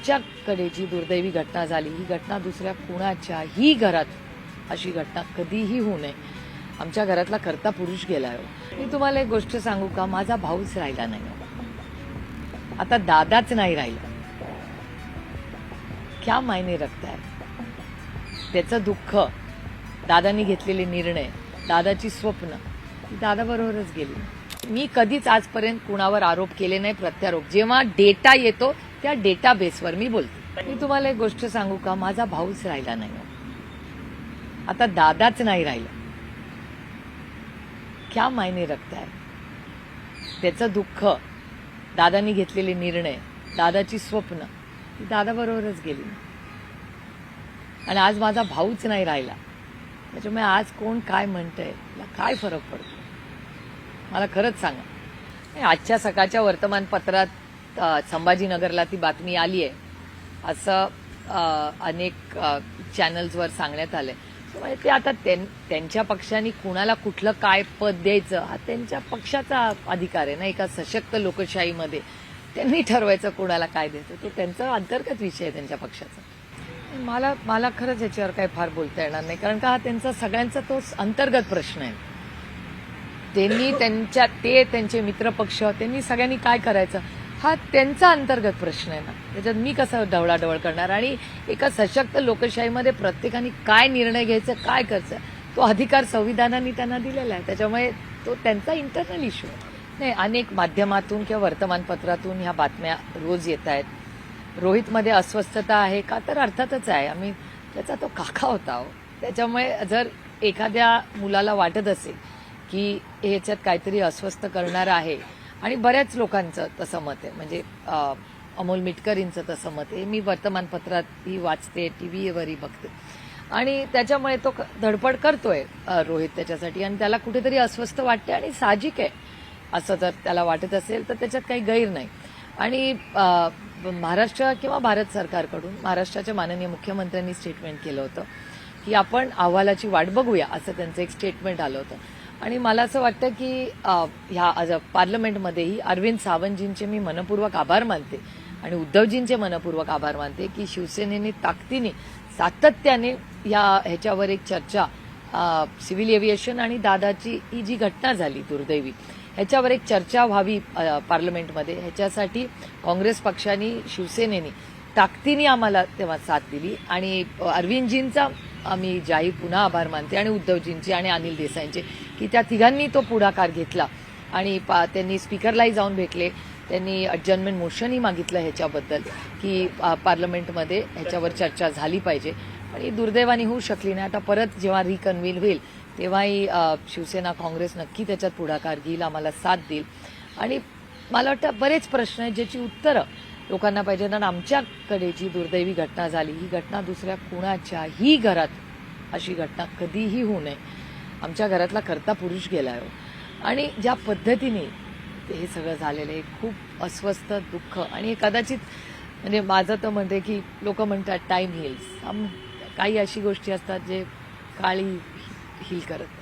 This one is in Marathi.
आमच्याकडे जी दुर्दैवी घटना झाली ही घटना दुसऱ्या कुणाच्याही घरात अशी घटना कधीही होऊ नये. आमच्या घरातला करता पुरुष गेला हो. मी तुम्हाला एक गोष्ट सांगू का? माझा भाऊच राहिला नाही हो. आता दादाच नाही राहिला. क्या मायने रखताय? त्याचं दुःख दादानी घेतलेले निर्णय दादाची स्वप्न दादाबरोबरच गेली. मी कधीच आजपर्यंत कुणावर आरोप केले नाही प्रत्यारोप. जेव्हा डेटा येतो त्या डेटा बेसवर मी बोलते. मी तुम्हाला एक गोष्ट सांगू का? माझा भाऊच राहिला नाही हो. आता दादाच नाही राहिला. क्या मायने रखताय? त्याचं दुःख दादानी घेतलेले निर्णय दादाची स्वप्न ती दादाबरोबरच गेली. आणि आज माझा भाऊच नाही राहिला. त्याच्यामुळे आज कोण काय म्हणतंय मला काय फरक पडतो? मला खरंच सांगा. आजच्या सकाळच्या वर्तमानपत्रात संभाजीनगरला ती बातमी आली आहे असं अनेक चॅनल्सवर सांगण्यात आलंय. त्यामुळे म्हणजे ते आता त्यां- त्यांच्या पक्षाने कुणाला कुठलं काय पद द्यायचं हा त्यांच्या पक्षाचा अधिकार आहे ना एका सशक्त लोकशाहीमध्ये. त्यांनी ठरवायचं कुणाला काय द्यायचं तो त्यांचा अंतर्गत विषय आहे त्यांच्या पक्षाचा. मला मला खरंच याच्यावर काही फार बोलता येणार नाही कारण का हा त्यांचा सगळ्यांचा तो अंतर्गत प्रश्न आहे. त्यांनी त्यांच्या ते त्यांचे मित्रपक्ष त्यांनी सगळ्यांनी काय करायचं? हा त्यांचा अंतर्गत प्रश्न आहे ना. त्याच्यात मी कसं ढवळाढवळ करणार? आणि एका सशक्त लोकशाहीमध्ये प्रत्येकाने काय निर्णय घ्यायचा काय करायचं तो अधिकार संविधानाने त्यांना दिलेला आहे. त्याच्यामुळे तो त्यांचा इंटरनल इश्यू आहे. नाही अनेक माध्यमातून किंवा वर्तमानपत्रातून ह्या बातम्या रोज येत आहेत. रोहितमध्ये अस्वस्थता आहे का? तर अर्थातच आहे. आम्ही त्याचा तो काका होता हो. त्याच्यामुळे जर एखाद्या मुलाला वाटत असेल की ह्याच्यात काहीतरी अस्वस्थ करणार आहे आणि बऱ्याच लोकांचं तसं मत आहे. म्हणजे अमोल मिटकरींचं तसं मत आहे. मी वर्तमानपत्रातही वाचते टी व्हीवरही बघते. आणि त्याच्यामुळे तो धडपड करतोय रोहित त्याच्यासाठी. आणि त्याला कुठेतरी अस्वस्थ वाटते आणि साहजिक आहे. असं जर त्याला वाटत असेल तर त्याच्यात काही गैर नाही. आणि महाराष्ट्र किंवा भारत सरकारकडून महाराष्ट्राच्या माननीय मुख्यमंत्र्यांनी स्टेटमेंट केलं होतं की आपण अहवालाची वाट बघूया असं त्यांचं एक स्टेटमेंट आलं होतं. आणि मला असं वाटतं की ह्या पार्लमेंटमध्येही अरविंद सावंतजींचे मी मनपूर्वक आभार मानते आणि उद्धवजींचे मनपूर्वक आभार मानते की शिवसेनेने ताकदीने सातत्याने या ह्याच्यावर एक चर्चा सिव्हिल एव्हिएशन आणि दादाची ही जी घटना झाली दुर्दैवी ह्याच्यावर एक चर्चा व्हावी पार्लमेंटमध्ये. ह्याच्यासाठी काँग्रेस पक्षाने शिवसेनेने ताकदीने आम्हाला तेव्हा साथ दिली आणि अरविंदजींचा आम्ही जाई पुन्हा आभार मानते आणि उद्धवजींचे आणि अनिल देसाईंचे की त्या तिघांनी तो पुढाकार घेतला. आणि पा त्यांनी स्पीकरलाही जाऊन भेटले. त्यांनी अडजनमेंट मोशनही मागितलं ह्याच्याबद्दल की पार्लमेंटमध्ये ह्याच्यावर चर्चा झाली पाहिजे. पण ही दुर्दैवाने होऊ शकली नाही. आता परत जेव्हा रिकन्व्हील होईल तेव्हाही शिवसेना काँग्रेस नक्की त्याच्यात पुढाकार घेईल आम्हाला साथ देईल. आणि मला वाटतं बरेच प्रश्न आहेत ज्याची उत्तरं लोकांना पाहिजे आणि आमच्याकडे जी दुर्दैवी घटना झाली ही घटना दुसऱ्या कुणाच्याही घरात अशी घटना कधीही होऊ नये. आमच्या घरातला करता पुरुष गेला हो. आणि ज्या पद्धतीने हे सगळं झालेलं आहे खूप अस्वस्थ दुःख. आणि हे कदाचित म्हणजे माझं तर म्हणते की लोक म्हणतात टाईम हिल्स काही अशी गोष्टी असतात जे काळी हिल करत